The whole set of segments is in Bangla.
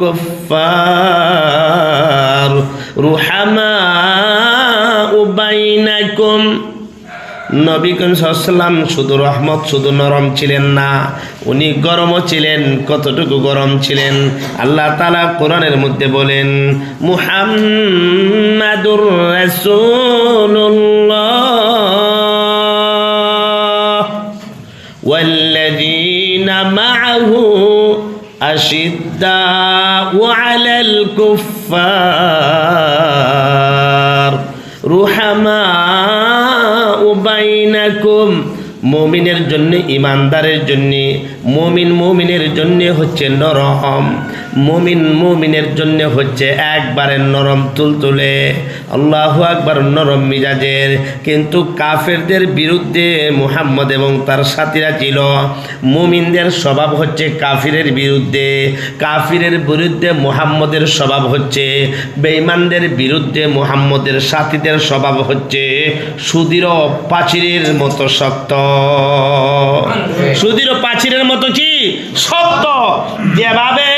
الكفار رحماء بينكم নবী সাল্লাম শুধু রহমত শুধু নরম ছিলেন না উনি গরমও ছিলেন কতটুকু গরম ছিলেন আল্লাহ তালা কোরআনের মধ্যে বলেন মুহাম্মাদুর রাসূলুল্লাহ والذين معه أشداء على الكفار. رحماء بينكم. মুমিনের জন্য, ইমানদারের জন্য, মমিন মুমিনের জন্য হচ্ছে নরম, মমিন মুমিনের জন্য হচ্ছে একবারে নরম তুলতুলে, আল্লাহ একবার নরম মিজাজের। কিন্তু কাফেরদের বিরুদ্ধে মুহাম্মদ এবং তার সাথীরা ছিল, মুমিনদের স্বভাব হচ্ছে কাফিরের বিরুদ্ধে কাফিরের বিরুদ্ধে মুহাম্মদের স্বভাব হচ্ছে, বেঈমানদের বিরুদ্ধে মুহাম্মদের সাথীদের স্বভাব হচ্ছে সুদৃঢ় পাচিরের মতো শক্ত। সুদৃঢ় পাচিরের মতো কি? শক্ত। যেভাবে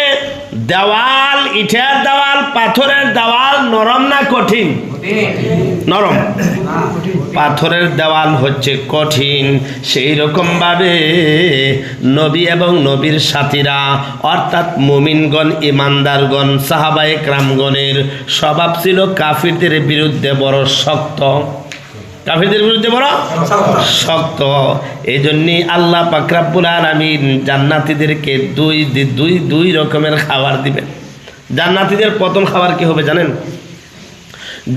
দেওয়াল, ইটের দেওয়াল, পাথরের দেওয়াল নরম না কঠিন? নরম। পাথরের দেওয়াল হচ্ছে কঠিন। সেই রকমভাবে নবী এবং নবীর সাথীরা, অর্থাৎ মুমিনগণ, ইমানদারগণ সাহাবাই ক্রামগণের স্বভাব ছিল কাফিরদের বিরুদ্ধে বড় শক্ত। কাফিরদের বিরুদ্ধে বড় শক্ত। এই জন্যই আল্লাহ পাকরাবুল আলমিন জান্নাতিদেরকে দুই দুই দুই রকমের খাবার দিবেন। জান্নাতিদের প্রথম খাবার কি হবে জানেন?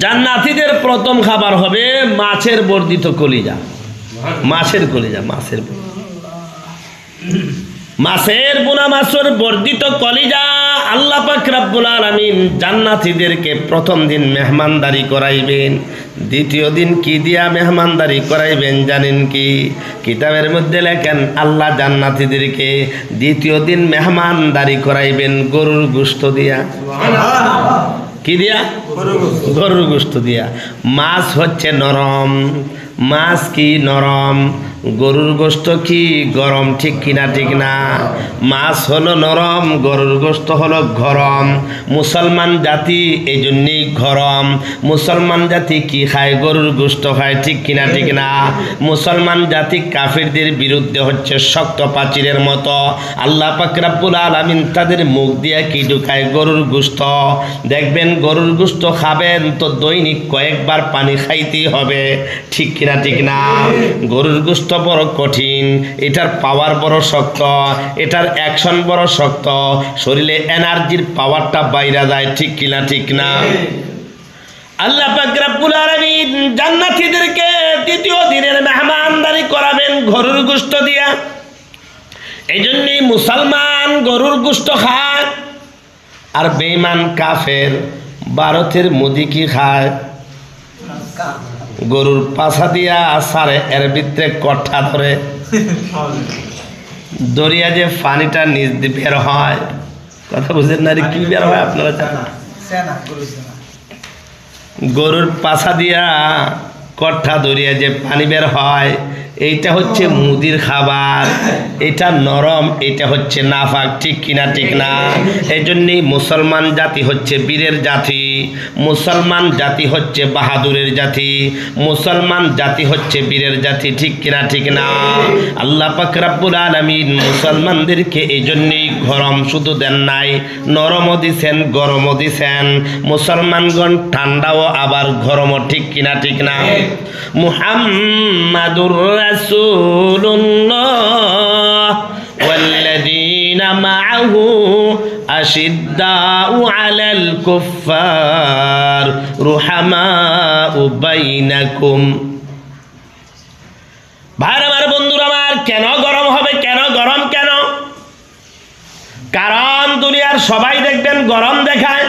জান্নাতিদের প্রথম খাবার হবে মাছের বর্ধিত কলিজা। মাছের কলিজা, মাছের মাছের বুনা মাছের বর্ধিত কলিজা আল্লাহ পাক রাব্বুল আলামিন জান্নাতীদেরকে প্রথম দিন মেহমানদারি করাইবেন। দ্বিতীয় দিন কি দিয়া মেহমানদারি করাইবেন জানেন কি? কিতাবের মধ্যে লেখেন আল্লাহ জান্নাতীদেরকে দ্বিতীয় দিন মেহমানদারি করাইবেন গরুর গুস্ত দিয়া। কি দিয়া? গরুর গোস্ত দিয়া। মাছ হচ্ছে নরম। মাছ কি নরম? গরুর গোস্ত কি গরম? ঠিক কিনা, ঠিক না? মাছ হলো নরম, গরুর গোস্ত হলো গরম। মুসলমান জাতি এই জন্যই গরম। মুসলমান জাতি কি খায়? গরুর গোস্ত খায়, ঠিক কিনা, ঠিক না? মুসলমান জাতি কাফিরদের বিরুদ্ধে হচ্ছে শক্ত পাচিরের মতো। আল্লাহ পাক রাব্বুল আলামিন তাদের মুখ দিয়ে কি ঢুকায়? গরুর গোস্ত। দেখবেন গরুর গোস্ত খাবেন তো দৈনিক কয়েকবার পানি খাইতেই হবে। ঠিক কিনা ঠিক না? গরুর গোস্ত বড় কঠিন, এটার পাওয়ার বড় শক্ত, এটার অ্যাকশন বড় শক্ত, শরীরে এনার্জির পাওয়ারটা বাইরা যায় ঠিক কিনা, ঠিক না? আল্লাহ পাক রব্বুল আলামিন জান্নাতীদেরকে দ্বিতীয় দিনের মেহমানদারি করাবেন গরুর গোস্ত দিয়া। এই জন্যই মুসলমান গরুর গোস্ত খায়, আর বেঈমান কাফের, ভারতের মুদি কি খায়? গরুর পাছা দিয়া সারে এর ভিতরে কঠা ধরে। দরিয়া যে পানিটা নিজ দিয়ে বের হয় কথা বুঝলেন না কি বের হয় আপনারা জানেন? গরুর পাছা দিয়া কঠা দরিয়া যে পানি বের হয় এইটা হচ্ছে মুদির খাবার। এটা নরম, এটা হচ্ছে নাফাক। ঠিক কিনা, ঠিক না? এই জন্যই মুসলমান জাতি হচ্ছে বীরের জাতি। মুসলমান জাতি হচ্ছে বাহাদুরের জাতি। মুসলমান জাতি হচ্ছে বীরের জাতি। ঠিক কিনা, ঠিক না? আল্লাহ পাক রাব্বুল আলামিন মুসলমানদেরকে এই জন্যই গরম শুধু দেন নাই, নরমও দিছেন, গরমও দিছেন। মুসলমানগণ ঠান্ডাও আবার গরমও, ঠিক কিনা, ঠিক না? মুহাম্মাদুর রাসূলুল্লাহ والذين معه أشداء على الكفار رحماء بينكم ভাইর আমার বন্ধুরা আমার কেন গরম হবে কেন গরম কেন কারণ দুনিয়ার সবাই দেখবেন গরম দেখায়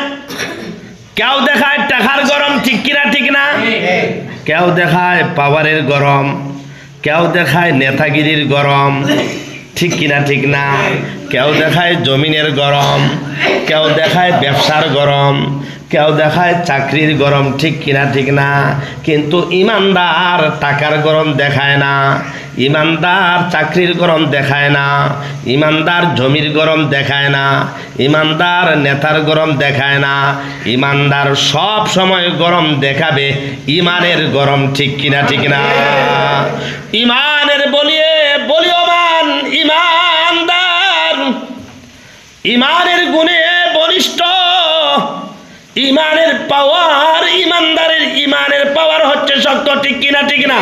কেউ দেখায় টাকার গরম ঠিক কিনা ঠিক না কেউ দেখায় পাওয়ারের গরম কেউ দেখায় নেতাগিরির গরম, ঠিক কিনা, ঠিক না? কেউ দেখায় জমিনের গরম, কেউ দেখায় ব্যবসার গরম, কেউ দেখায় চাকরির গরম, ঠিক কিনা, ঠিক না? কিন্তু ইমানদার টাকার গরম দেখায় না। ইমানদার চাকরির গরম দেখায় না, ইমানদার জমির গরম দেখায় না, ইমানদার নেতার গরম দেখায় না, ইমানদার সব সময় গরম দেখাবে ইমানের গরম ঠিক কিনা, ঠিক না। ইমানের বলিয়ে বলিয়মান ইমানদার, ইমানের গুণে বলিষ্ঠ, ইমানের পাওয়ার ইমানদারের, ইমানের পাওয়ার হচ্ছে শক্ত ঠিক কিনা, ঠিক না।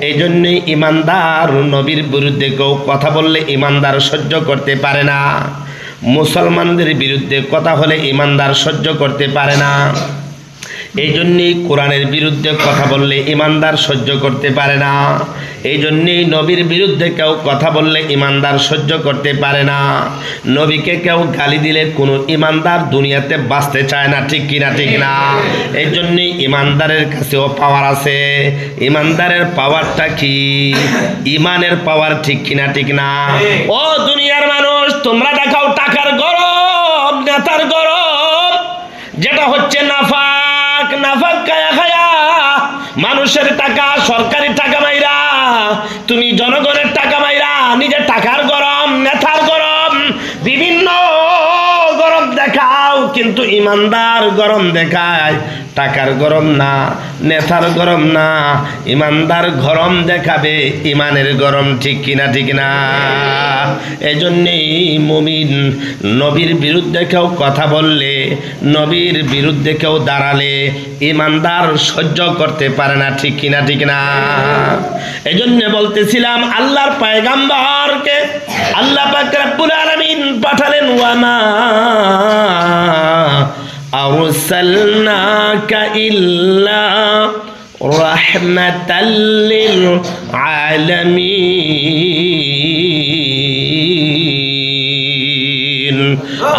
এই জন্যই ইমানদার নবীর বিরুদ্ধে কেউ কথা বললে ইমানদার সহ্য করতে পারে না। মুসলমানদের বিরুদ্ধে কথা হলে ইমানদার সহ্য করতে পারে না। এই জন্যই কোরআনের বিরুদ্ধে কথা বললে ইমানদার সহ্য করতে পারে না। এই জন্যই নবীর বিরুদ্ধে কেউ কথা বললে ইমানদার সহ্য করতে পারে না। নবীকে কেউ গালি দিলে কোনো ইমানদার দুনিয়াতে বাঁচতে চায় না, ঠিক কিনা, ঠিক না? এই জন্যই ইমানদারের কাছেও পাওয়ার আছে। ইমানদারের পাওয়ারটা কি? ইমানের পাওয়ার ঠিক কিনা, ঠিক না? ও দুনিয়ার মানুষ, তোমরা দেখাও টাকার গরম নেতার গরম যেটা হচ্ছে নাফাক খায়া মানুষের টাকা সরকারি টাকা মাইরা তুমি জনগণের টাকা মাইরা নিজের টাকার গরম দেখাও, কিন্তু ইমানদার গরম দেখায়। টাকার গরম না নেতার গরম না। ইমানদার গরম দেখাবে, ইমানের গরম ঠিক কিনা, ঠিক না। এই জন্যেই মুমিন নবীর বিরুদ্ধে কেউ কথা বললে, নবীর বিরুদ্ধে কেউ দাঁড়ালে ইমানদার সহ্য করতে পারে না, ঠিক কিনা, ঠিক না। এই জন্য বলতেছিলাম, আল্লাহর পায়গাম্বারকে আল্লাহ পাক আমিন পাঠালেন, ওয়ামা আরসালনাকা ইল্লা রাহমাতাল লিল আলামিন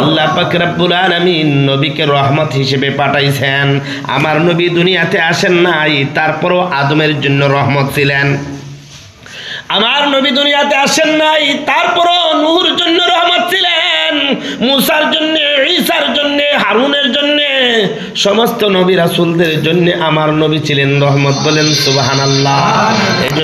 আল্লাহ পাক রব্বুল আলামিন নবীকে রহমত হিসেবে পাঠাইছেন। আমার নবী দুনিয়াতে আসেন নাই, তারপরও আদমের জন্য রহমত ছিলেন। আমার নবী দুনিয়াতে আসেন নাই, তারপরও নুহুর জন্য রহমত ছিলেন, মুসার জন্য, ঈসার জন্য, হারুনের জন্য, সমস্ত নবী রাসূলদের জন্য আমার নবী ছিলেন রহমত বলেন সুবহানাল্লাহ। এই জন্য